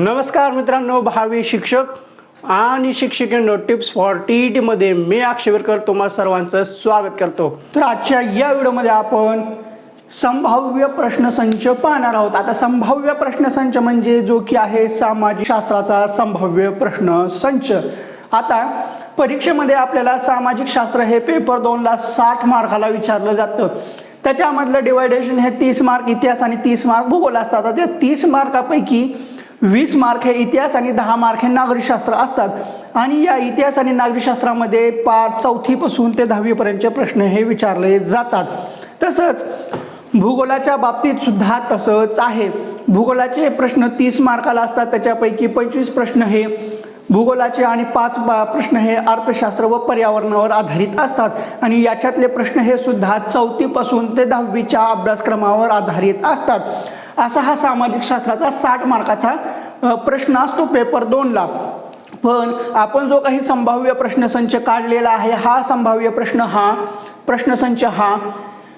नमस्कार मित्रांनो भावी शिक्षक आणि शिक्षकांनो टिप्स फॉर टी ई टीमध्ये मी अक्षयवरकर तुम्हाला सर्वांचं स्वागत करतो. तर आजच्या या व्हिडिओमध्ये आपण संभाव्य प्रश्नसंच पाहणार आहोत. आता संभाव्य प्रश्नसंच म्हणजे जो की आहे सामाजिक शास्त्राचा संभाव्य प्रश्नसंच. आता परीक्षेमध्ये आपल्याला सामाजिक शास्त्र हे पेपर दोनला साठ मार्काला विचारलं जातं. त्याच्यामधलं डिवायडेशन हे तीस मार्क इतिहास आणि तीस मार्क भूगोल असतात. आता त्या तीस मार्कापैकी वीस मार्क हे इतिहास आणि दहा मार्क हे नागरिकशास्त्र असतात. आणि या इतिहास आणि नागरिकशास्त्रामध्ये पाच चौथीपासून ते दहावीपर्यंतचे प्रश्न हे विचारले जातात. तसंच भूगोलाच्या बाबतीत सुद्धा तसंच आहे. भूगोलाचे प्रश्न तीस मार्काला असतात त्याच्यापैकी पंचवीस प्रश्न हे भूगोलाचे आणि पाच प्रश्न हे अर्थशास्त्र व पर्यावरणावर आधारित असतात. आणि याच्यातले प्रश्न हे सुद्धा चौथीपासून ते दहावीच्या अभ्यासक्रमावर आधारित असतात. असा हा सामाजिक शास्त्राचा साठ मार्काचा प्रश्न असतो पेपर दोनला. पण आपण जो काही संभाव्य प्रश्नसंच काढलेला आहे हा संभाव्य प्रश्न हा प्रश्नसंच हा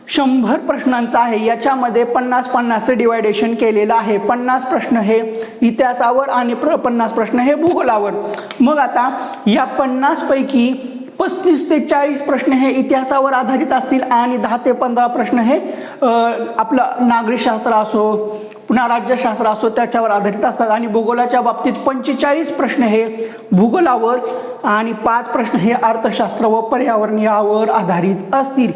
शंभर प्रश्नांचा आहे. याच्यामध्ये पन्नास पन्नासचं डिवायडेशन केलेलं आहे. पन्नास प्रश्न हे इतिहासावर आणि प्र पन्नास प्रश्न हे भूगोलावर. मग आता या पन्नासपैकी पस्तीस ते चाळीस प्रश्न हे इतिहासावर आधारित असतील आणि दहा ते पंधरा प्रश्न हे आपलं नागरिकशास्त्र असो पुन्हा राज्यशास्त्र असो त्याच्यावर आधारित असतात. आणि भूगोलाच्या बाबतीत पंचेचाळीस प्रश्न हे भूगोलावर आणि पाच प्रश्न हे अर्थशास्त्र व पर्यावरणीयावर आधारित असतील.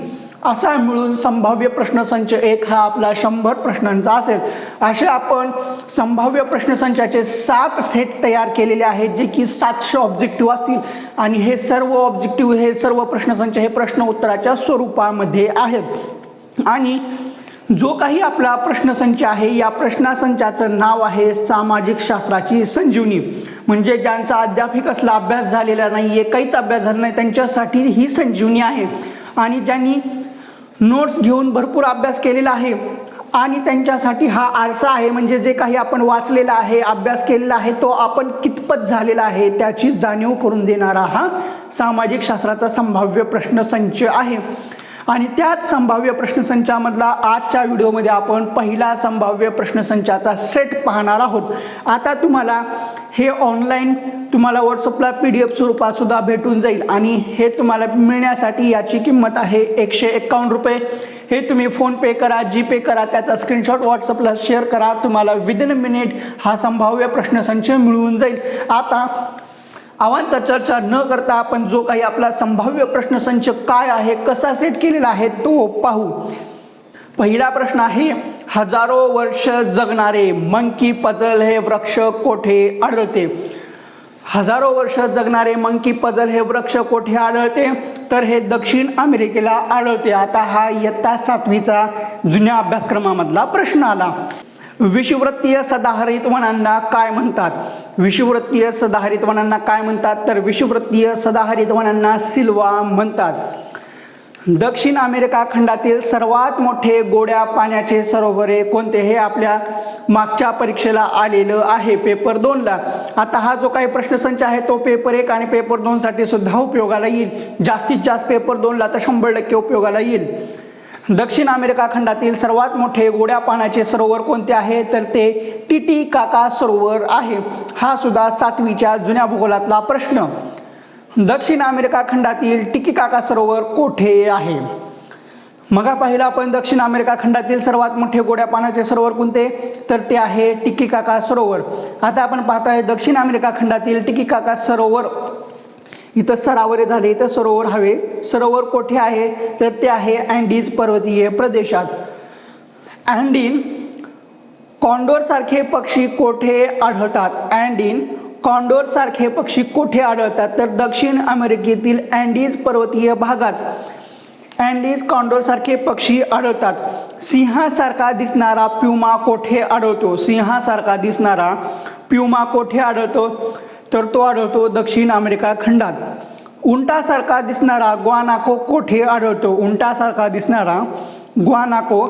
असा मिळून संभाव्य प्रश्नसंच एक हा आपला शंभर प्रश्नांचा असेल. असे आपण संभाव्य प्रश्नसंचाचे सात सेट तयार केलेले आहेत जे की सातशे ऑब्जेक्टिव्ह असतील. आणि हे सर्व ऑब्जेक्टिव्ह हे सर्व प्रश्नसंच हे प्रश्न उत्तराच्या स्वरूपामध्ये आहेत. आणि जो काही आपला प्रश्नसंच आहे या प्रश्नसंचाचं नाव आहे सामाजिक शास्त्राची संजीवनी. म्हणजे ज्यांचा अद्यापही कसला अभ्यास झालेला नाही आहे काहीच अभ्यास झाला नाही त्यांच्यासाठी ही संजीवनी आहे. आणि ज्यांनी नोट्स घेऊन भरपूर अभ्यास केलेला आहे. आणि त्यांच्यासाठी हा आरसा आहे म्हणजे जे काही आपण वाचलेला आहे अभ्यास केलेला आहे तो आपण कितपत झालेला आहे त्याची जाणीव करून देणारा हा सामाजिक शास्त्राचा संभाव्य प्रश्नसंच आहे. आणि त्याच संभाव्य प्रश्नसंचामधला आजच्या व्हिडिओमध्ये आपण पहिला संभाव्य प्रश्नसंचाचा सेट पाहणार आहोत. आता तुम्हाला हे ऑनलाईन तुम्हाला व्हॉट्सअपला पी डी एफ स्वरूपात सुद्धा भेटून जाईल आणि हे तुम्हाला मिळण्यासाठी याची किंमत आहे एकशे एक्कावन्न रुपये. हे तुम्ही फोनपे करा जी पे करा त्याचा स्क्रीनशॉट व्हॉट्सअपला शेअर करा. तुम्हाला विदिन मिनिट हा संभाव्य प्रश्नसंच मिळून जाईल. आता अवांतर चर्चा न करता आपण जो काही आपला संभाव्य प्रश्नसंच काय आहे कसा सेट केलेला आहे तो पाहू. पहिला प्रश्न आहे हजारो वर्ष जगणारे मंकी पजल हे वृक्ष कोठे आढळते? हजारो वर्ष जगणारे मंकी पजल हे वृक्ष कोठे आढळते? तर हे दक्षिण अमेरिकेला आढळते. आता हा इयत्ता सातवीचा जुन्या अभ्यासक्रमामधला प्रश्न आला. विषुवृत्तीय सदाहरित वनांना काय म्हणतात? विषुवृत्तीय सदाहरित वनांना काय म्हणतात? तर विषुवृत्तीय सदाहरित वनांना सिल्वा म्हणतात. दक्षिण अमेरिका खंडातील सर्वात मोठे गोड्या पाण्याचे सरोवरे कोणते? हे आपल्या मागच्या परीक्षेला आलेलं आहे. पेपर दोनला आता हा जो काही प्रश्नसंच आहे तो पेपर एक आणि पेपर दोनसाठी सुद्धा उपयोगाला येईल. जास्तीत जास्त पेपर दोनला तर शंभर टक्के उपयोगाला येईल. दक्षिण अमेरिका खंडातील सर्वात मोठे गोड्या पाण्याचे सरोवर कोणते आहे? तर ते टिटी काका सरोवर आहे. हा सुद्धा सातवीच्या जुन्या भूगोलातला प्रश्न. दक्षिण अमेरिका खंडातील टिकीकाका सरोवर कोठे आहे? मगा पाहिला आपण दक्षिण अमेरिका खंडातील सर्वात मोठे गोड्या पाण्याचे सरोवर कोणते? तर ते आहे टिकीकाका सरोवर. आता आपण पाहतोय दक्षिण अमेरिका खंडातील टिकीकाका सरोवर इथं सरावरे झाले इथं सरोवर हवे सरोवर कोठे आहे? तर ते आहे अँडीज पर्वतीय प्रदेशात. अँडीन कॉन्डोरसारखे पक्षी कोठे आढळतात? अँडीन कॉन्डोरसारखे पक्षी कोठे आढळतात? तर दक्षिण अमेरिकेतील अँडीज पर्वतीय भागात. अँडीज कॉन्डोरसारखे पक्षी आढळतात. सिंहासारखा दिसणारा प्युमा कोठे आढळतो? सिंहासारखा दिसणारा प्युमा कोठे आढळतो? तर तो आढळतो दक्षिण अमेरिका खंडात. उंटासारखा दिसणारा ग्वानाको कोठे आढळतो? उंटासारखा दिसणारा ग्वानाको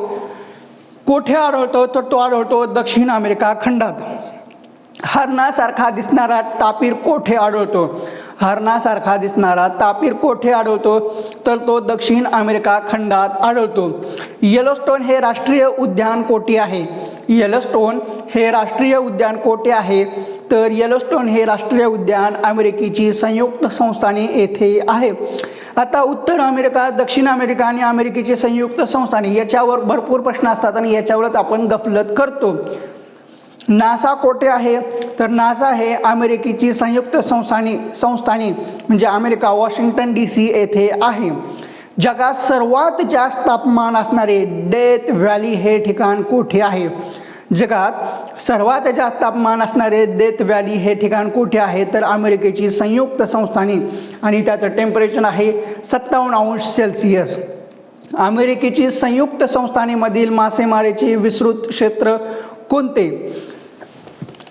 कोठे आढळतो? तर तो आढळतो दक्षिण अमेरिका खंडात. हरणासारखा दिसणारा तापीर कोठे आढळतो? हरणासारखा दिसणारा तापीर कोठे आढळतो? तर तो दक्षिण अमेरिका खंडात आढळतो. येलोस्टोन हे राष्ट्रीय उद्यान कोठे आहे. येलोस्टोन हे राष्ट्रीय उद्यान कोठे आहे. तर येलोस्टोन हे राष्ट्रीय उद्यान अमेरिकेची संयुक्त संस्थाने येथे आहे. आता उत्तर अमेरिका दक्षिण अमेरिका आणि अमेरिकेची संयुक्त संस्थाने याच्यावर भरपूर प्रश्न असतात आणि याच्यावरच आपण गफलत करतो. नासा कोठे आहे? तर नासा हे अमेरिकेची संयुक्त संस्थाने संस्थाने म्हणजे अमेरिका वॉशिंग्टन डी सी येथे आहे. जगात सर्वात जास्त तापमान असणारे डेथ व्हॅली हे ठिकाण कोठे आहे? जगात सर्वात जास्त तापमान असणारे डेथ व्हॅली हे ठिकाण कुठे आहे? तर अमेरिकेची संयुक्त संस्थाने आणि त्याचं टेम्परेचर आहे सत्तावन्न अंश सेल्सिअस अमेरिकेची संयुक्त संस्थानेमधील मासेमारीचे विस्तृत क्षेत्र कोणते?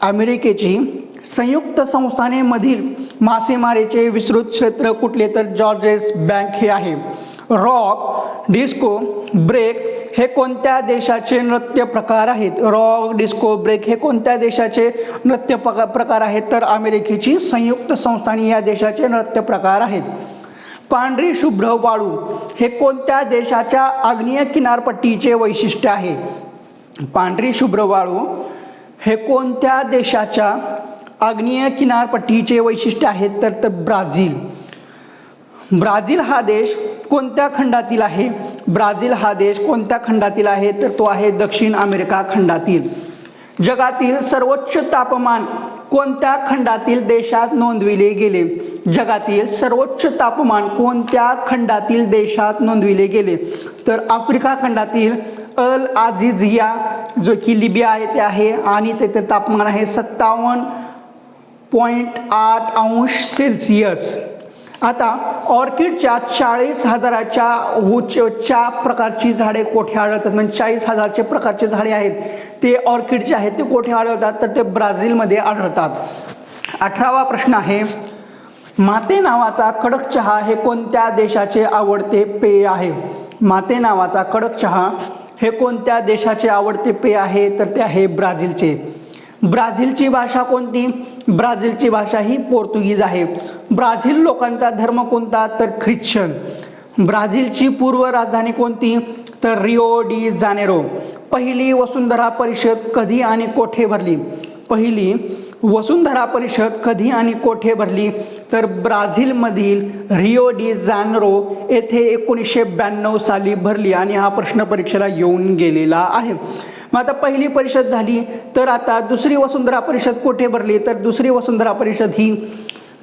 अमेरिकेची संयुक्त संस्थानेमधील मासेमारीचे विस्तृत क्षेत्र कुठले? तर जॉर्जेस बँक हे आहे. रॉक डिस्को ब्रेक हे कोणत्या देशाचे नृत्य प्रकार आहेत? रॉक डिस्को ब्रेक हे कोणत्या देशाचे नृत्य प्रका- प्रकार आहेत? तर अमेरिकेची संयुक्त संस्थानी या देशाचे नृत्य प्रकार आहेत. पांढरी शुभ्र वाळू हे कोणत्या देशाच्या आग्नेय किनारपट्टीचे वैशिष्ट्य आहे? पांढरी शुभ्र वाळू हे कोणत्या देशाच्या आग्नेय किनारपट्टीचे वैशिष्ट्य आहेत? तर तर ब्राझील. ब्राझील हा देश कोणत्या खंडातील आहे? ब्राझील हा देश कोणत्या खंडातील आहे? तर तो आहे दक्षिण अमेरिका खंडातील. जगातील सर्वोच्च तापमान कोणत्या खंडातील देशात नोंदविले गेले? जगातील सर्वोच्च तापमान कोणत्या खंडातील देशात नोंदविले गेले? तर आफ्रिका खंडातील अल आझिझिया जो की लिबिया येथे आहे आणि तेथे तापमान आहे सत्तावन्न पॉईंट आठ अंश सेल्सिअस. आता ऑर्किडच्या चाळीस हजाराच्या उच्चच्या प्रकारची झाडे कोठे आढळतात? म्हणजे चाळीस हजारचे प्रकारचे झाडे आहेत. ते ऑर्किडचे आहेत ते कोठे आढळतात? तर ते ब्राझीलमध्ये आढळतात. अठरावा प्रश्न आहे माते नावाचा कडक चहा हे कोणत्या देशाचे आवडते पेय आहे? माते नावाचा कडक चहा हे कोणत्या देशाचे आवडते पेय आहे? तर ते आहे ब्राझीलचे. ब्राझीलची भाषा कोणती? ब्राझीलची भाषा ही पोर्तुगीज आहे. ब्राझील लोकांचा धर्म कोणता? तर ख्रिश्चन. ब्राझीलची पूर्व राजधानी कोणती? तर रिओ डी जानेरो. पहिली वसुंधरा परिषद कधी आणि कोठे भरली? पहिली वसुंधरा परिषद कधी आणि कोठे भरली? तर ब्राझीलमधील रिओ डी जानेरो येथे एकोणीसशे ब्याण्णव साली भरली आणि हा प्रश्न परीक्षेला येऊन गेलेला आहे. मग आता पहिली परिषद झाली तर आता दुसरी वसुंधरा परिषद कुठे भरली? तर दुसरी वसुंधरा परिषद ही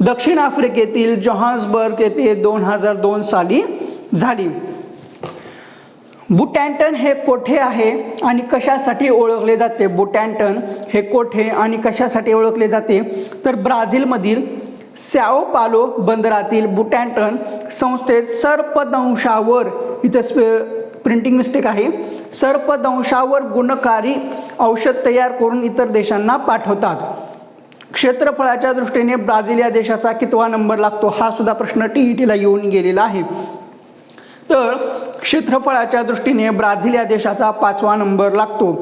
दक्षिण आफ्रिकेतील जोहान्सबर्ग येथे दोन हजार दोन साली झाली. बुटँटन हे कोठे आहे आणि कशासाठी ओळखले जाते? बुटँटन हे कोठे आणि कशासाठी ओळखले जाते? तर ब्राझीलमधील सॅओ पालो बंदरातील बुटँटन संस्थेत सर्पदंशावर इथं स्प प्रिंटिंग मिस्टेक आहे. सर्पदंशावर गुणकारी औषध तयार करून इतर देशांना पाठवतात. क्षेत्रफळाच्या दृष्टीने ब्राझील या देशाचा कितवा नंबर लागतो हा सुद्धा प्रश्न टी ई टीला येऊन गेलेला आहे. तर क्षेत्रफळाच्या दृष्टीने ब्राझील या देशाचा पाचवा नंबर लागतो.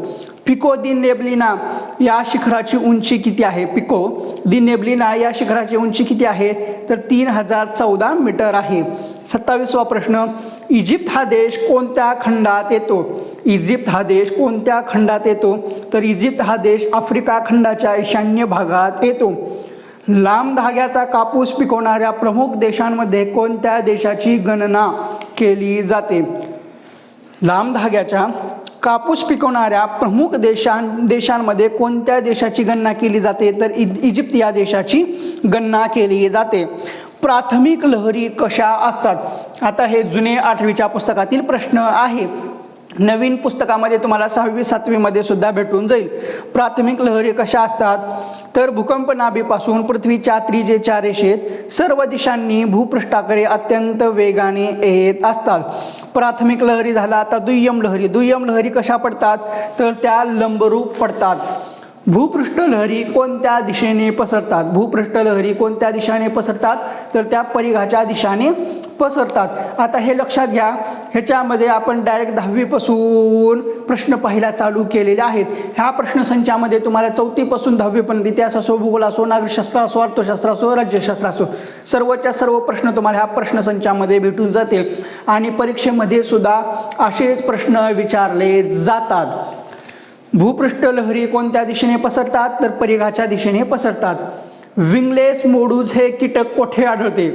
पिको दि नेब्लिना या शिखराची उंची किती आहे? पिको दि नेबलिना या शिखराची उंची किती आहे? तर तीन हजार चौदा मीटर आहे. सत्तावीसवा प्रश्न इजिप्त हा देश कोणत्या खंडात येतो? इजिप्त हा देश कोणत्या खंडात येतो? तर इजिप्त हा देश आफ्रिका खंडाच्या ईशान्य भागात येतो. लांब धाग्याचा कापूस पिकवणाऱ्या प्रमुख देशांमध्ये कोणत्या देशाची गणना केली जाते? लांब धाग्याच्या कापूस पिकवणाऱ्या प्रमुख देशां देशांमध्ये कोणत्या देशाची गणना केली जाते? तर इजिप्त या देशाची गणना केली जाते. प्राथमिक लहरी कशा असतात? आता हे जुने आठवीच्या पुस्तकातील प्रश्न आहे. नवीन पुस्तकामध्ये तुम्हाला सहावी सातवीमध्ये सुद्धा भेटून जाईल. प्राथमिक लहरी कशा असतात? तर भूकंप नाभीपासून पृथ्वीच्या त्रिजेच्या रेषेत सर्व दिशांनी भूपृष्ठाकडे अत्यंत वेगाने येत असतात. प्राथमिक लहरी झाला आता दुय्यम लहरी. दुय्यम लहरी कशा पडतात? तर त्या लंबरूप पडतात. भूपृष्ठ लहरी कोणत्या दिशेने पसरतात? भूपृष्ठ लहरी कोणत्या दिशेने पसरतात? तर त्या परिघाच्या दिशाने पसरतात. आता हे लक्षात घ्या. ह्याच्यामध्ये आपण डायरेक्ट दहावीपासून प्रश्न पाहायला चालू केलेले आहेत. ह्या प्रश्नसंचामध्ये तुम्हाला चौथीपासून दहावीपर्यंत इतिहास असो भूगोल असो नागरिकशास्त्र असो अर्थशास्त्र असो राज्यशास्त्र असो सर्वच्या सर्व प्रश्न तुम्हाला ह्या प्रश्नसंचामध्ये भेटून जातील. आणि परीक्षेमध्ये सुद्धा असेच प्रश्न विचारले जातात. भूपृष्ठ लहरी कोणत्या दिशेने पसरतात? तर परिघाच्या दिशेने पसरतात. विंगलेस मोडूज हे कीटक कोठे आढळते?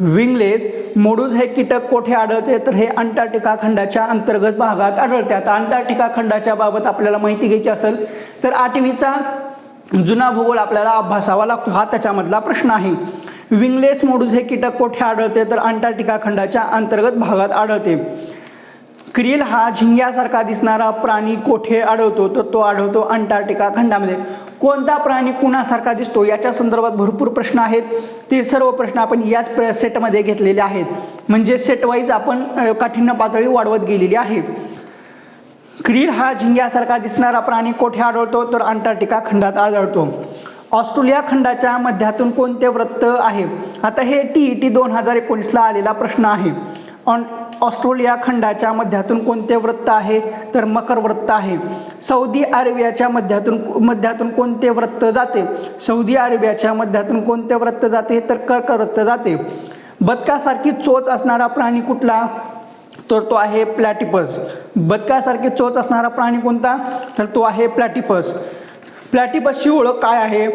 विंगलेस मोडूज हे कीटक कोठे आढळते? तर हे अंटार्क्टिका खंडाच्या अंतर्गत भागात आढळते. आता अंटार्क्टिका खंडाच्या बाबत आपल्याला माहिती घ्यायची असेल तर आठवीचा जुना भूगोल आपल्याला अभ्यासावा लागतो. हा त्याच्यामधला प्रश्न आहे. विंगलेस मोडूज हे कीटक कोठे आढळते? तर अंटार्क्टिका खंडाच्या अंतर्गत भागात आढळते. क्रिल हा झिंग्यासारखा दिसणारा प्राणी कोठे आढळतो? तर तो आढळतो अंटार्क्टिका खंडामध्ये. कोणता प्राणी कुणासारखा दिसतो? याच्या संदर्भात भरपूर प्रश्न आहेत. ते सर्व प्रश्न आपण याच प्र- सेटमध्ये घेतलेले आहेत. म्हणजे सेटवाईज आपण अ, काठिण्य पातळी वाढवत गेलेली आहे. क्रील हा झिंग्यासारखा दिसणारा प्राणी कोठे आढळतो? तर अंटार्क्टिका खंडात आढळतो. ऑस्ट्रेलिया खंडाच्या मध्यातून कोणते वृत्त आहे? आता हे टी ई टी दोन हजार एकोणीसला आलेला प्रश्न आहे. ऑन ऑस्ट्रेलिया खंडाच्या मध्यातून कोणते वृत्त आहे? तर मकर वृत्त आहे. सौदी अरेबियाच्या मध्यातून मध्यातून कोणते वृत्त जाते? सौदी अरेबियाच्या मध्यातून कोणते वृत्त जाते? तर कर्क वृत्त जाते. बदकासारखी चोच असणारा प्राणी कुठला? तर तो आहे प्लॅटिपस. बदकासारखी चोच असणारा प्राणी कोणता? तर तो आहे प्लॅटिपस. प्लॅटिपसची ओळख काय आहे?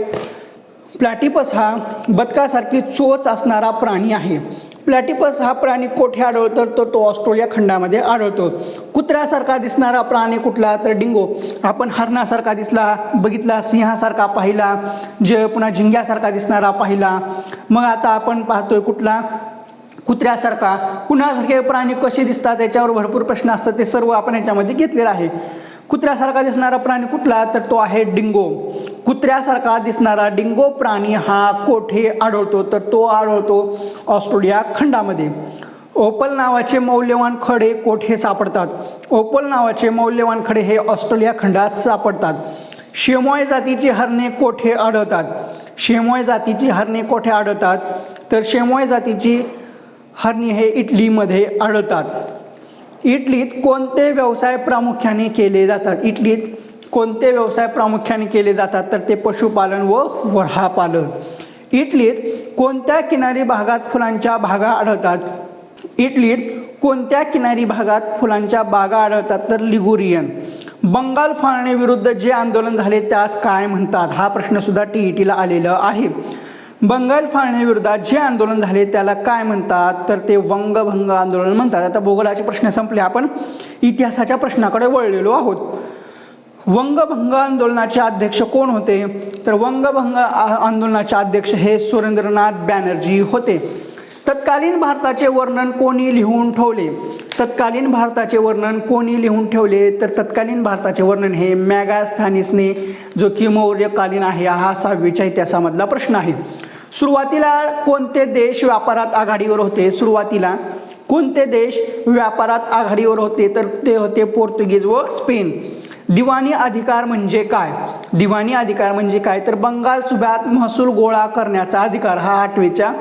प्लॅटिपस हा बदकासारखी चोच असणारा प्राणी आहे. प्लॅटिपस हा प्राणी कोठे आढळतो? तर तो ऑस्ट्रेलिया खंडामध्ये आढळतो. कुत्र्यासारखा दिसणारा प्राणी कुठला? तर डिंगो. आपण हरणासारखा दिसला बघितला सिंहासारखा पाहिला जे पुन्हा झिंग्यासारखा दिसणारा पाहिला. मग आता आपण पाहतोय कुठला? कुत्र्यासारखा. कुणासारखे प्राणी कसे दिसतात? याच्यावर भरपूर प्रश्न असतात. ते सर्व आपण याच्यामध्ये घेतलेलं आहे. कुत्र्यासारखा दिसणारा प्राणी कुठला? तर तो आहे डिंगो. कुत्र्यासारखा दिसणारा डिंगो प्राणी हा कोठे आढळतो? तर तो आढळतो ऑस्ट्रेलिया खंडामध्ये. ओपल नावाचे मौल्यवान खडे कोठे सापडतात? ओपल नावाचे मौल्यवान खडे हे ऑस्ट्रेलिया खंडात सापडतात. शेमॉय जातीची हरणे कोठे आढळतात? शेमॉय जातीची हरणे कोठे आढळतात? तर शेमॉय जातीची हरणी हे इटलीमध्ये आढळतात. इटलीत कोणते व्यवसाय प्रामुख्याने केले जातात? इटलीत कोणते व्यवसाय प्रामुख्याने केले जातात? तर ते पशुपालन व वऱ्हापालन इटलीत कोणत्या किनारी भागात फुलांच्या बागा आढळतात? इटलीत कोणत्या किनारी भागात फुलांच्या बागा आढळतात? तर लिगुरियन. बंगाल फाळणीविरुद्ध जे आंदोलन झाले त्यास काय म्हणतात? हा प्रश्नसुद्धा टी ई टीला आलेला आहे. बंगाल फाळणीविरोधात जे आंदोलन झाले त्याला काय म्हणतात? तर ते वंगभंग आंदोलन म्हणतात. आता भूगोलाचे प्रश्न संपले. आपण इतिहासाच्या प्रश्नाकडे वळलेलो आहोत. वंगभंग आंदोलनाचे अध्यक्ष कोण होते? तर वंगभंग आंदोलनाचे अध्यक्ष हे सुरेंद्रनाथ बॅनर्जी होते. तत्कालीन भारताचे वर्णन कोणी लिहून ठेवले? तत्कालीन भारताचे वर्णन कोणी लिहून ठेवले? तर तत्कालीन भारताचे वर्णन हे मॅगास्थानिसने जो की मौर्यकालीन आहे हा सहावीच्या इतिहासामधला प्रश्न आहे. सुरुवातीला कोणते देश व्यापारात आघाडीवर होते? सुरुवातीला कोणते देश व्यापारात आघाडीवर होते? तर ते होते पोर्तुगीज व स्पेन. दिवाणी अधिकार म्हणजे काय? दिवाणी अधिकार म्हणजे काय? तर बंगाल सुभ्यात महसूल गोळा करण्याचा अधिकार हा आठवीच्या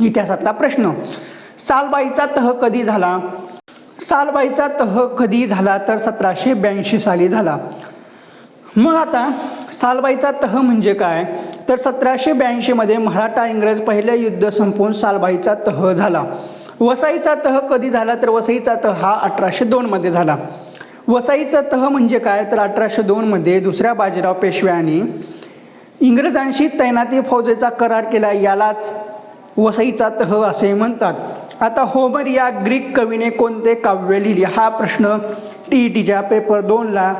इतिहासातला प्रश्न. सालबाईचा तह कधी झाला? सालबाईचा तह कधी झाला? तर सतराशे ब्याऐंशी साली झाला. मग आता सालबाईचा तह म्हणजे काय? तर सतराशे ब्याऐंशीमध्ये मराठा इंग्रज पहिले युद्ध संपवून सालबाईचा तह झाला. वसाईचा तह कधी झाला? तर वसईचा तह हा अठराशे दोनमध्ये झाला. वसाईचा तह म्हणजे काय? तर अठराशे दोनमध्ये दुसऱ्या बाजीराव पेशव्याने इंग्रजांशी तैनाती फौजेचा करार केला. यालाच वसईचा तह असे म्हणतात. आता होमर या ग्रीक कवीने कोणते काव्य लिहिले? हा प्रश्न टी ई टीच्या पेपर दोनला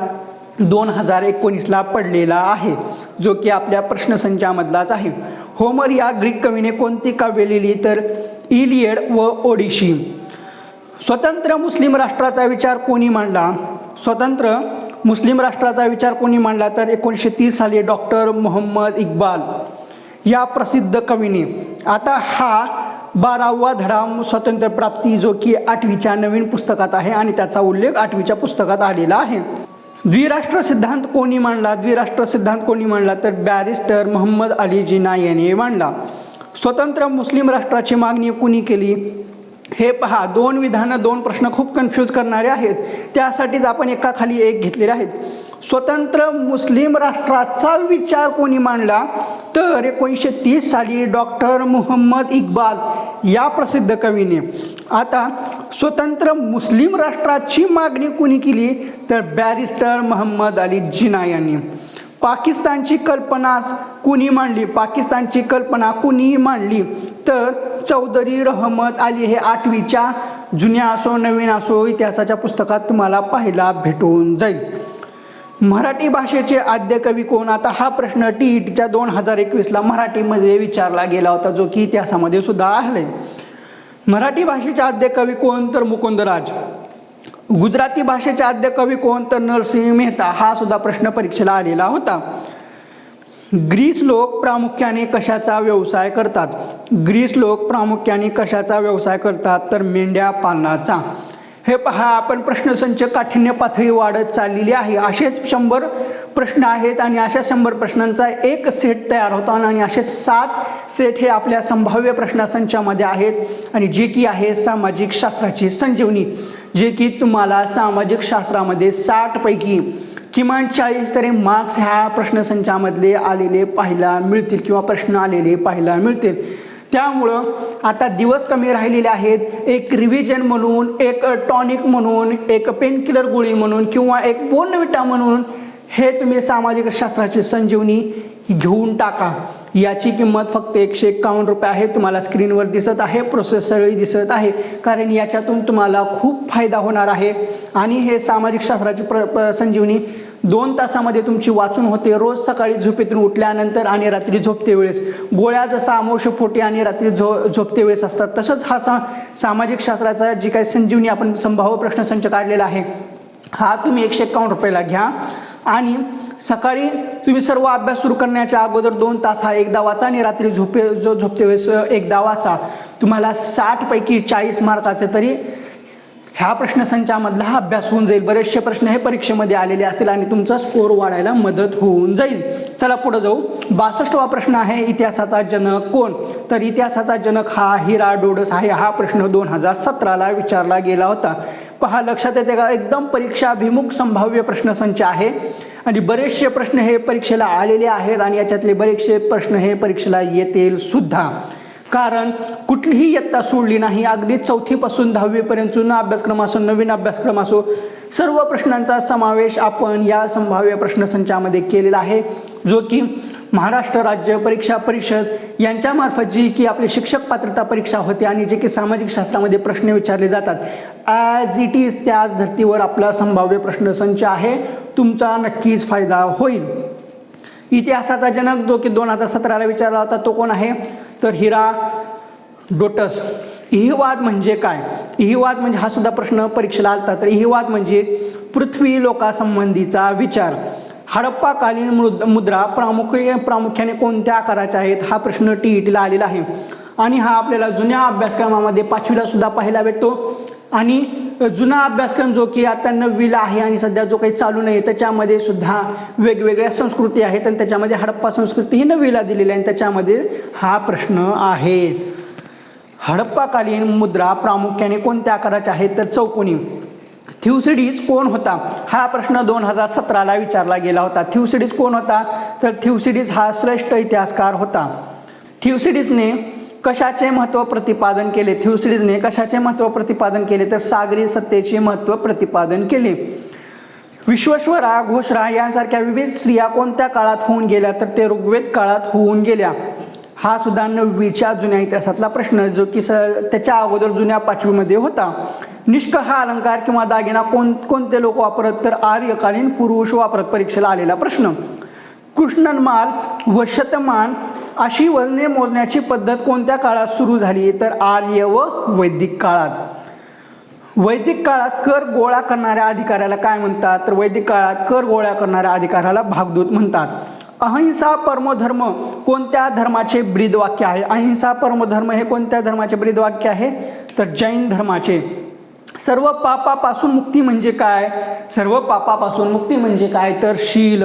दोन हजार एकोणीसला पडलेला आहे जो की आपल्या प्रश्नसंचामधलाच आहे. होमर या ग्रीक कवीने कोणती काव्य लिहिली तर? इलियड व ओडिशी. स्वतंत्र मुस्लिम राष्ट्राचा विचार कोणी मांडला? स्वतंत्र मुस्लिम राष्ट्राचा विचार कोणी मांडला तर? एकोणीसशे तीस साली डॉक्टर मोहम्मद इक्बाल. या प्रसिद्ध कवीने. आता हा बारावा धडा स्वतंत्र प्राप्ती जो की आठवीच्या नवीन पुस्तकात आहे आणि त्याचा उल्लेख आठवीच्या पुस्तकात आलेला आहे. द्विराष्ट्र सिद्धांत कोणी मांडला? द्विराष्ट्र सिद्धांत कोणी मांडला? तर बॅरिस्टर मोहम्मद अली जिना यांनी मांडला. स्वतंत्र मुस्लिम राष्ट्राची मागणी कुणी केली? हे पहा दोन विधानं दोन प्रश्न खूप कन्फ्यूज करणारे आहेत. त्यासाठीच आपण एका खाली एक घेतलेले आहेत. स्वतंत्र मुस्लिम राष्ट्राचा विचार कोणी मांडला? तर एकोणीसशे तीस साली डॉक्टर मुहम्मद इक्बाल या प्रसिद्ध कवीने. आता स्वतंत्र मुस्लिम राष्ट्राची मागणी कुणी केली? तर बॅरिस्टर मोहम्मद अली जिना यांनी. पाकिस्तानची कल्पना कुणी मांडली? पाकिस्तानची कल्पना कुणी मांडली? तर चौधरी रहमत अली हे आठवीच्या जुन्या असो नवीन असो इतिहासाच्या पुस्तकात तुम्हाला पाहायला भेटून जाईल. मराठी भाषेचे आद्य कवी कोण? आता हा प्रश्न टी ई टीच्या दोन हजार एकवीसला मराठीमध्ये विचारला गेला होता जो की इतिहासामध्ये सुद्धा आहे. मराठी भाषेचे आद्य कवी कोण? तर मुकुंदराज. गुजराती भाषेचे आद्य कवी कोण? तर नरसिंह मेहता. हा सुद्धा प्रश्न परीक्षेला आलेला होता. ग्रीस लोक प्रामुख्याने कशाचा व्यवसाय करतात? ग्रीस लोक प्रामुख्याने कशाचा व्यवसाय करतात? तर मेंढ्या पालनाचा. हे पहा आपण प्रश्नसंच काठिण्य पातळी वाढत चाललेली आहे. असेच शंभर प्रश्न आहेत आणि अशा शंभर प्रश्नांचा एक सेट तयार होतो आणि असे सात सेट हे आपल्या संभाव्य प्रश्नसंचामध्ये आहेत. आणि जे की आहे सामाजिक शास्त्राची संजीवनी जे की तुम्हाला सामाजिक शास्त्रामध्ये साठपैकी किमान चाळीस तरी मार्क्स ह्या प्रश्नसंचामधले आलेले पाहायला मिळतील किंवा प्रश्न आलेले पाहायला मिळतील. त्यामुळं आता दिवस कमी राहिलेले आहेत. एक रिव्हिजन म्हणून एक टॉनिक म्हणून एक पेनकिलर गोळी म्हणून किंवा एक बोर्नविटा म्हणून हे तुम्ही सामाजिक शास्त्राची संजीवनी घेऊन टाका. याची किंमत फक्त एकशे एक्कावन्न रुपये आहे. तुम्हाला स्क्रीनवर दिसत आहे. प्रोसेस सगळी दिसत आहे. कारण याच्यातून तुम्हाला खूप फायदा होणार आहे. आणि हे सामाजिक शास्त्राची प्र- संजीवनी दोन तासामध्ये तुमची वाचून होते. रोज सकाळी झोपेतून उठल्यानंतर आणि रात्री झोपते वेळेस. गोळ्या जसा अमोश फोटी आणि रात्री झो झोपते वेळेस असतात. तसंच हा सा सामाजिक शास्त्राचा जी काही संजीवनी आपण संभाव्य प्रश्नसंच काढलेला आहे हा तुम्ही एकशे एकावन्न रुपयाला घ्या. आणि सकाळी तुम्ही सर्व अभ्यास सुरू करण्याच्या अगोदर दोन तास हा एकदा वाचा आणि रात्री झोपे जो झोपते वेळेस एकदा वाचा. तुम्हाला साठपैकी चाळीस मार्काचे तरी ह्या प्रश्नसंचामधला हा अभ्यास होऊन जाईल. बरेचसे प्रश्न हे परीक्षेमध्ये आलेले असतील आणि तुमचा स्कोर वाढायला मदत होऊन जाईल. चला पुढे जाऊ. बासष्टवा प्रश्न आहे इतिहासाचा जनक कोण? तर इतिहासाचा जनक हा हिरा डोडस आहे. हा प्रश्न दोन हजार सतराला विचारला गेला होता. पहा लक्षात येते का? एकदम परीक्षाभिमुख संभाव्य प्रश्नसंच आहे. आणि बरेचसे प्रश्न हे परीक्षेला आलेले आहेत आणि याच्यातले बरेचसे प्रश्न हे परीक्षेला येतील सुद्धा. कारण कुठलीही इयत्ता सोडली नाही. अगदी चौथीपासून दहावीपर्यंत जुना अभ्यासक्रम असो नवीन अभ्यासक्रम असो सर्व प्रश्नांचा समावेश आपण या संभाव्य प्रश्नसंचामध्ये केलेला आहे. जो की महाराष्ट्र राज्य परीक्षा परिषद यांच्यामार्फत जी की आपली शिक्षक पात्रता परीक्षा होते आणि जे की सामाजिक शास्त्रामध्ये प्रश्न विचारले जातात. ॲज इट इज त्याच धर्तीवर आपला संभाव्य प्रश्नसंच आहे. तुमचा नक्कीच फायदा होईल. इतिहासाचा जनक जो की दोन हजार सतराला विचारला होता तो कोण आहे? तर हिरा डोटस. इहिवाद म्हणजे काय? इहिवाद म्हणजे हा सुद्धा प्रश्न परीक्षेला आलता. तर इहिवाद म्हणजे पृथ्वी लोकासंबंधीचा विचार. हडप्पाकालीन मुद मुद्रा प्रामुख्य प्रामुख्याने कोणत्या आकाराच्या आहेत? हा प्रश्न टी ई टीला आलेला आहे. आणि हा आपल्याला जुन्या अभ्यासक्रमामध्ये पाचवीला सुद्धा पाहायला भेटतो. आणि जुना अभ्यासक्रम जो की आता नववीला आहे आणि सध्या जो काही चालू नाही त्याच्यामध्ये सुद्धा वेगवेगळ्या संस्कृती आहेत आणि त्याच्यामध्ये हडप्पा संस्कृती ही नववीला दिलेली आहे आणि त्याच्यामध्ये हा प्रश्न आहे. हडप्पाकालीन मुद्रा प्रामुख्याने कोणत्या आकाराच्या आहेत तर चौकोनी. थ्युसिडीज कोण होता? हा प्रश्न दोन हजार सतराला विचारला गेला होता. थ्युसिडीज कोण होता? तर थ्युसिडीज हा श्रेष्ठ इतिहासकार होता. थ्युसिडीजने कशाचे महत्त्व प्रतिपादन केले? थ्युसिडीजने कशाचे महत्त्व प्रतिपादन केले? तर सागरी सत्तेचे महत्त्व प्रतिपादन केले. विश्वेश्वरा घोषरा यांसारख्या विविध स्त्रिया कोणत्या काळात होऊन गेल्या? तर ते ऋग्वेद काळात होऊन गेल्या. हा सुद्धा नववीच्या जुन्या इतिहासातला प्रश्न जो की स त्याच्या अगोदर जुन्या पाचवीमध्ये होता. निष्क हा अलंकार किंवा दागिना कोण कोणते लोक वापरत? तर आर्यकालीन पुरुष वापरत परीक्षेला आलेला प्रश्न. कृष्णनमाल व शतमान अशी वजने मोजण्याची पद्धत कोणत्या काळात सुरू झाली? तर आर्य व वैदिक काळात. वैदिक काळात कर गोळा करणाऱ्या अधिकाऱ्याला काय म्हणतात? तर वैदिक काळात कर गोळा करणाऱ्या अधिकाऱ्याला भागदूत म्हणतात. अहिंसा परमधर्म कोणत्या धर्माचे ब्रीदवाक्य आहे? अहिंसा परमधर्म हे कोणत्या धर्माचे ब्रीदवाक्य आहे? तर जैन धर्माचे. सर्व पापापासून मुक्ती म्हणजे काय? सर्व पापापासून मुक्ती म्हणजे काय? तर शील.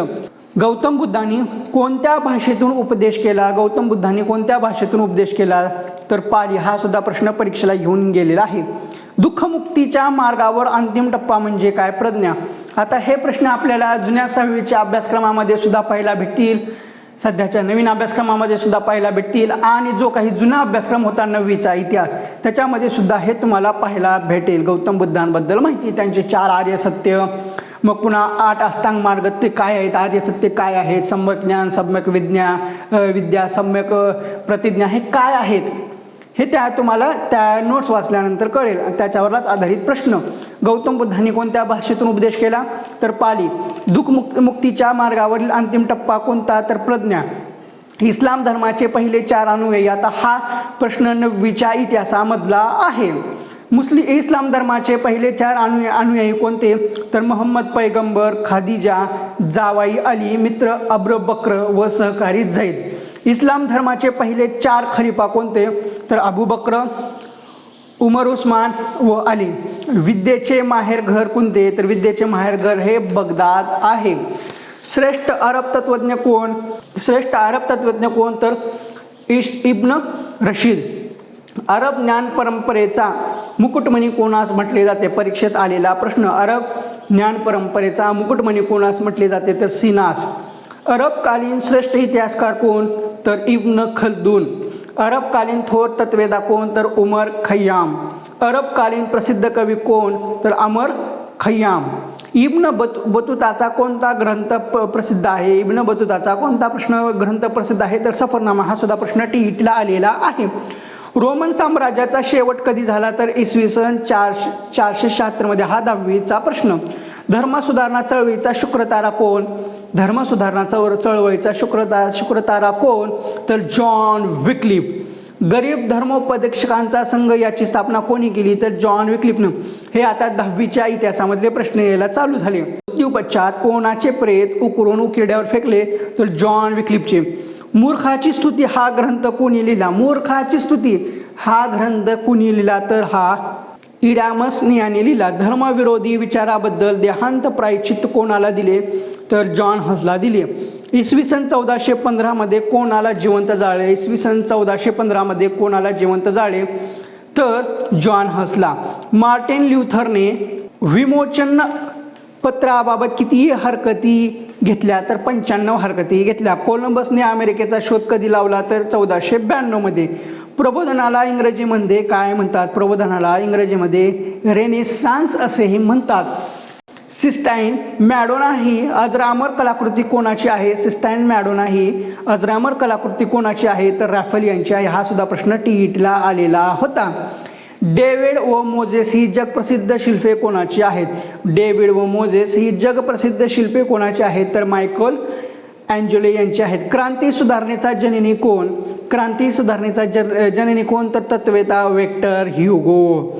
गौतम बुद्धांनी कोणत्या भाषेतून उपदेश केला? गौतम बुद्धांनी कोणत्या भाषेतून उपदेश केला? तर पाली हा सुद्धा प्रश्न परीक्षेला घेऊन गेलेला आहे. दुःखमुक्तीच्या मार्गावर अंतिम टप्पा म्हणजे काय? प्रज्ञा. आता हे प्रश्न आपल्याला जुन्या सहावीच्या अभ्यासक्रमामध्ये सुद्धा पाहायला भेटतील. सध्याच्या नवीन अभ्यासक्रमामध्ये सुद्धा पाहायला भेटतील. आणि जो काही जुना अभ्यासक्रम होता नववीचा इतिहास त्याच्यामध्ये सुद्धा हे तुम्हाला पाहायला भेटेल. गौतम बुद्धांबद्दल माहिती त्यांचे चार आर्य सत्य मग पुन्हा आठ अष्टांग मार्ग ते काय आहेत? आर्य सत्य काय आहेत सम्यक ज्ञान सम्यक विज्ञा विद्या सम्यक प्रतिज्ञा हे काय आहेत? हे त्या तुम्हाला त्या नोट्स वाचल्यानंतर कळेल. त्याच्यावरच आधारित प्रश्न. गौतम बुद्धांनी कोणत्या भाषेतून उपदेश केला? तर पाली. दुःखमुक् मुक्तीच्या मार्गावरील अंतिम टप्पा कोणता? तर प्रज्ञा. इस्लाम धर्माचे पहिले चार अनुयायी आता हा प्रश्न नववीच्या इतिहासामधला आहे. मुस्लिम इस्लाम धर्माचे पहिले चार अनु अनुयायी कोणते? तर मोहम्मद पैगंबर खादिजा जावाई अली मित्र अब्र बक्र व सहकारी झैद. इस्लाम धर्माचे पहिले चार खलिफा कोणते? तर अबू बक्र उमर उस्मान व अली. विद्येचे माहेरघर कोणते? तर विद्येचे माहेरघर हे बगदाद आहे. श्रेष्ठ अरब तत्वज्ञ कोण? श्रेष्ठ अरब तत्वज्ञ कोण? तर इश इब्न रशीद. अरब ज्ञान परंपरेचा मुकुटमणी कोणास म्हटले जाते? परीक्षेत आलेला प्रश्न. अरब ज्ञान परंपरेचा मुकुटमणी कोणास म्हटले जाते? तर सिनास. अरबकालीन श्रेष्ठ इतिहासकार कोण? तर इब्न खल्दून. अरबकालीन थोर तत्वेदा कोण? तर उमर खय्याम. अरबकालीन प्रसिद्ध कवी कोण? तर अमर खय्याम. इब्न बत बतुताचा कोणता ग्रंथ प प्रसिद्ध आहे? इब्न बतुताचा कोणता प्रश्न ग्रंथ प्रसिद्ध आहे? तर सफरनामा हा सुद्धा प्रश्न टीईटला आलेला आहे. रोमन साम्राज्याचा शेवट कधी झाला तर इसवी सन चारशे चारशे शहात्तरमध्ये? हा दहावीचा प्रश्न. धर्मसुधारणा चळवळीचा शुक्रतारा कोण? धर्मसुधारणा चळ चळवळीचा शुक्रता शुक्रतारा कोण? तर जॉन विक्लिप. गरीब धर्मोपदेक्षकांचा संघ याची स्थापना कोणी केली? तर जॉन विक्लिपनं. हे आता दहावीच्या इतिहासामधले प्रश्न यायला चालू झाले. मृत्यूपश्चात कोणाचे प्रेत उकरून उकिरड्यावर फेकले? तर जॉन विक्लिपचे. मूर्खाची स्तुती हा ग्रंथ कोणी लिहिला? मूर्खाची स्तुती हा ग्रंथ कुणी लिहिला? तर हा इरामसने याने लिहिला. धर्मविरोधी विचाराबद्दल देहांत प्रायचित कोणाला दिले? तर जॉन हजला दिले. इसवी सन चौदाशे पंधरामध्ये कोणाला जिवंत जाळे? इसवी सन चौदाशे पंधरामध्ये कोणाला जिवंत जाळे? तर जॉन हसला मार्टिन ल्युथरने विमोचन पत्राबाबत किती हरकती घेतल्या तर पंच्याण्णव हरकती घेतल्या. कोलंबसने अमेरिकेचा शोध कधी लावला? तर चौदाशे ब्याण्णवमध्ये प्रबोधनाला इंग्रजीमध्ये काय म्हणतात? प्रबोधनाला इंग्रजीमध्ये रेनेसान्स असेही म्हणतात. सिस्टाईन मॅडोना ही अजरामर कलाकृती कोणाची आहे? सिस्टाईन मॅडोना ही अजरामर कलाकृती कोणाची आहे? तर रॅफल यांची आहे. हा सुद्धा प्रश्न टीईटला आलेला होता. डेव्हिड व मोजेस ही जगप्रसिद्ध शिल्पे कोणाची आहेत? डेव्हिड व मोजेस ही जगप्रसिद्ध शिल्पे कोणाची आहेत? तर मायकल अँजोले यांची आहेत. क्रांती सुधारणेचा जननी कोण? क्रांती सुधारणेचा जन जननी कोण? तर तत्वेता वेक्टर ह्युगो.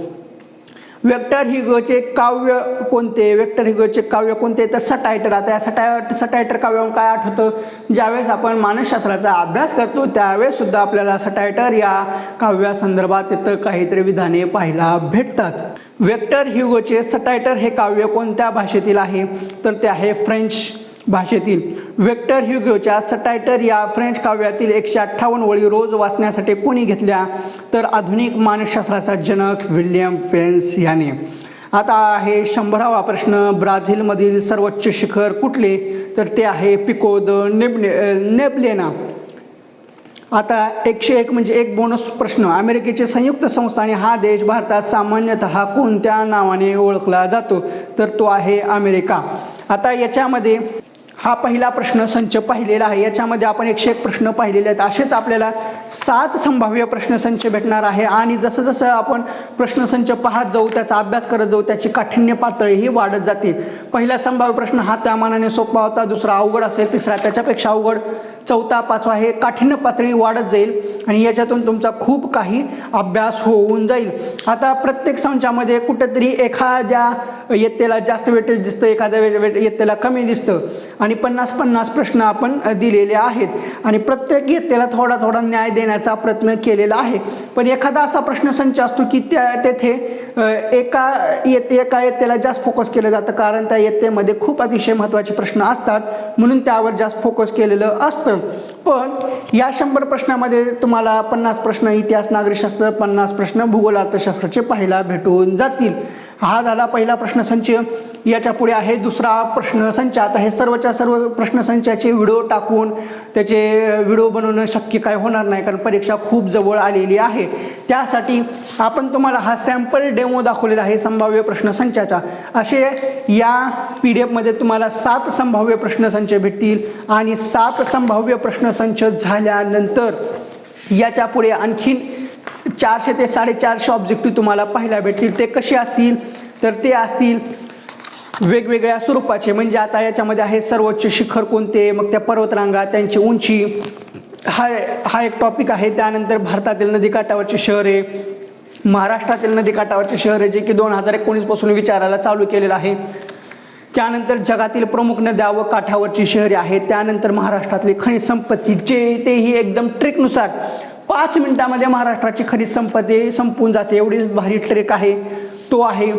वेक्टर हिगोचे काव्य कोणते? वेक्टर हिगोचे काव्य कोणते? तर सटायटर. आता या सटाय सटायटर काव्यावरून काय आठवतं? ज्यावेळेस आपण मानसशास्त्राचा अभ्यास करतो त्यावेळेस सुद्धा आपल्याला सटायटर या काव्यासंदर्भात तिथं काहीतरी विधाने पाहायला भेटतात. वेक्टर हिगोचे सटायटर हे काव्य कोणत्या भाषेतील आहे? तर ते आहे फ्रेंच. भाषेतील. व्हेक्टर ह्युगोच्या सटायटर या फ्रेंच काव्यातील एकशे अठ्ठावन्न ओळी रोज वाचण्यासाठी कोणी घेतल्या? तर आधुनिक मानसशास्त्राचा जनक विल्यम फेन्स याने. आता आहे शंभरावा प्रश्न. ब्राझीलमधील सर्वोच्च शिखर कुठले? तर ते आहे पिको द नेबने नेबलेना. आता एकशे एक म्हणजे एक बोनस प्रश्न. अमेरिकेचे संयुक्त संस्थाने हा देश भारतात सामान्यतः कोणत्या नावाने ओळखला जातो? तर तो आहे अमेरिका. आता याच्यामध्ये हा पहिला प्रश्न संच पाहिलेला आहे. याच्यामध्ये आपण एकशे एक प्रश्न पाहिलेले आहेत. असेच आपल्याला सात संभाव्य प्रश्नसंच भेटणार आहे. आणि जसं जसं आपण प्रश्नसंच पाहत जाऊ त्याचा अभ्यास करत जाऊ त्याची काठिण्य पातळी ही वाढत जाते. पहिला संभाव्य प्रश्न हा त्या मानाने सोपा होता. दुसरा अवघड असेल. तिसरा त्याच्यापेक्षा अवघड. चौथा पाचवा हे काठीण्य पातळी वाढत जाईल आणि याच्यातून तुमचा खूप काही अभ्यास होऊन जाईल. आता प्रत्येक संचामध्ये कुठेतरी एखाद्या इयत्तेला जास्त वेटेज दिसतं एखाद्या वे वेट इयत्तेला कमी दिसतं. आणि पन्नास पन्नास प्रश्न आपण दिलेले आहेत. आणि प्रत्येक इयत्तेला थोडा थोडा न्याय देण्याचा प्रयत्न केलेला आहे. पण एखादा असा प्रश्न संच असतो की त्या तेथे एका येते एका इयत्तेला जास्त फोकस केलं जातं. कारण त्या इयत्तेमध्ये खूप अतिशय महत्त्वाचे प्रश्न असतात. म्हणून त्यावर जास्त फोकस केलेलं असतं. पण या शंभर प्रश्नामध्ये तुम्हाला पन्नास प्रश्न इतिहास नागरिकशास्त्र पन्नास प्रश्न भूगोल अर्थशास्त्राचे पाहायला भेटून जातील. हा झाला पहिला प्रश्नसंच याच्यापुढे आहे दुसरा प्रश्नसंच आता हे सर्वच्या सर्व प्रश्नसंचाचे व्हिडिओ टाकून त्याचे व्हिडिओ बनवणं शक्य काय होणार नाही कारण परीक्षा खूप जवळ आलेली आहे. त्यासाठी आपण तुम्हाला हा सॅम्पल डेमो दाखवलेला आहे संभाव्य प्रश्नसंचाचा असे या पी डी एफमध्ये तुम्हाला सात संभाव्य प्रश्नसंच भेटतील आणि सात संभाव्य प्रश्नसंच झाल्यानंतर याच्यापुढे आणखीन चारशे ते साडेचारशे ऑब्जेक्टिव्ह तुम्हाला पाहायला भेटतील. ते कसे असतील? तर ते असतील वेगवेगळ्या स्वरूपाचे म्हणजे आता याच्यामध्ये आहे सर्वोच्च शिखर कोणते मग त्या पर्वतरांगा त्यांची उंची हा हा एक टॉपिक आहे. त्यानंतर भारतातील नदीकाठावरची शहरे महाराष्ट्रातील नदीकाठावरची शहरे जे की दोन हजार एकोणीसपासून विचारायला चालू केलेलं आहे. त्यानंतर जगातील प्रमुख नद्या व काठावरची शहरे आहेत. त्यानंतर महाराष्ट्रातली खनिज संपत्ती जे तेही एकदम ट्रेकनुसार पाच मिनिटामध्ये महाराष्ट्राची खनिज संपत्ती संपून जाते. एवढी भारी ट्रेक आहे. तो आहे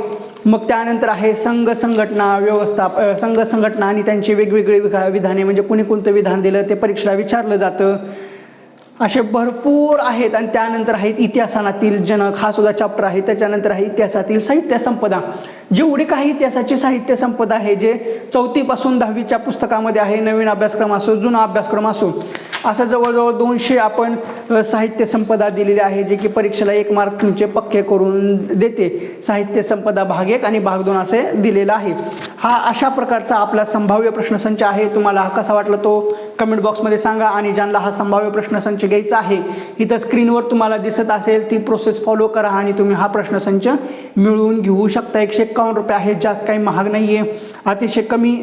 मग त्यानंतर आहे संघ संघटना व्यवस्था संघ संघटना आणि त्यांची वेगवेगळी विधा विधाने म्हणजे कुणी कोणतं विधान दिलं ते परीक्षेला विचारलं जातं. असे भरपूर आहेत आणि त्यानंतर आहेत इतिहासातील जनक हा सुद्धा चॅप्टर आहे. त्याच्यानंतर आहे इतिहासातील साहित्य संपदा. जेवढी काही इतिहासाची साहित्य संपदा आहे जे चौथीपासून दहावीच्या पुस्तकामध्ये आहे नवीन अभ्यासक्रम असो जुना अभ्यासक्रम असो असं जवळजवळ दोनशे आपण साहित्य संपदा दिलेली आहे जे की परीक्षेला एक मार्क तुमचे पक्के करून देते. साहित्य संपदा भाग एक आणि भाग दोन असे दिलेला आहे. हा अशा प्रकारचा आपला संभाव्य प्रश्नसंच आहे. तुम्हाला हा कसा वाटला तो कमेंट बॉक्समध्ये सांगा आणि ज्यांना हा संभाव्य प्रश्नसंच घ्यायचा आहे इथं स्क्रीनवर तुम्हाला दिसत असेल ती प्रोसेस फॉलो करा आणि तुम्ही हा प्रश्नसंच मिळवून घेऊ शकता. एकशे एकावन्न रुपये आहे जास्त काही महाग नाही आहे अतिशय कमी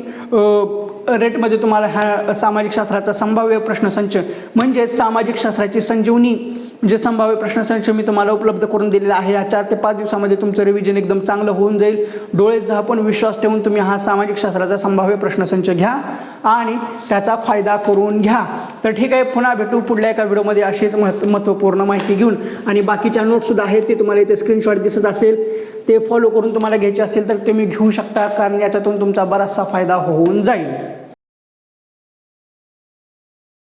रेटमध्ये तुम्हाला ह्या सामाजिक शास्त्राचा संभाव्य प्रश्नसंच म्हणजे सामाजिक शास्त्राची संजीवनी जे संभाव्य प्रश्नसंच मी तुम्हाला उपलब्ध करून दिलेला आहे ह्या चार ते पाच दिवसामध्ये तुमचं रिव्हिजन एकदम चांगलं होऊन जाईल. डोळे झापून विश्वास ठेवून तुम्ही हा सामाजिक शास्त्राचा संभाव्य प्रश्नसंच घ्या आणि त्याचा फायदा करून घ्या. तर ठीक आहे पुन्हा भेटू पुढल्या एका व्हिडिओमध्ये अशीच महत्त्व महत्त्वपूर्ण माहिती घेऊन. आणि बाकीच्या नोट्ससुद्धा आहेत ते तुम्हाला इथे स्क्रीनशॉट दिसत असेल. ते फॉलो करून तुम्हाला घ्यायचे असतील तर तुम्ही घेऊ शकता कारण याच्यातून तुमचा बराचसा फायदा होऊन जाईल.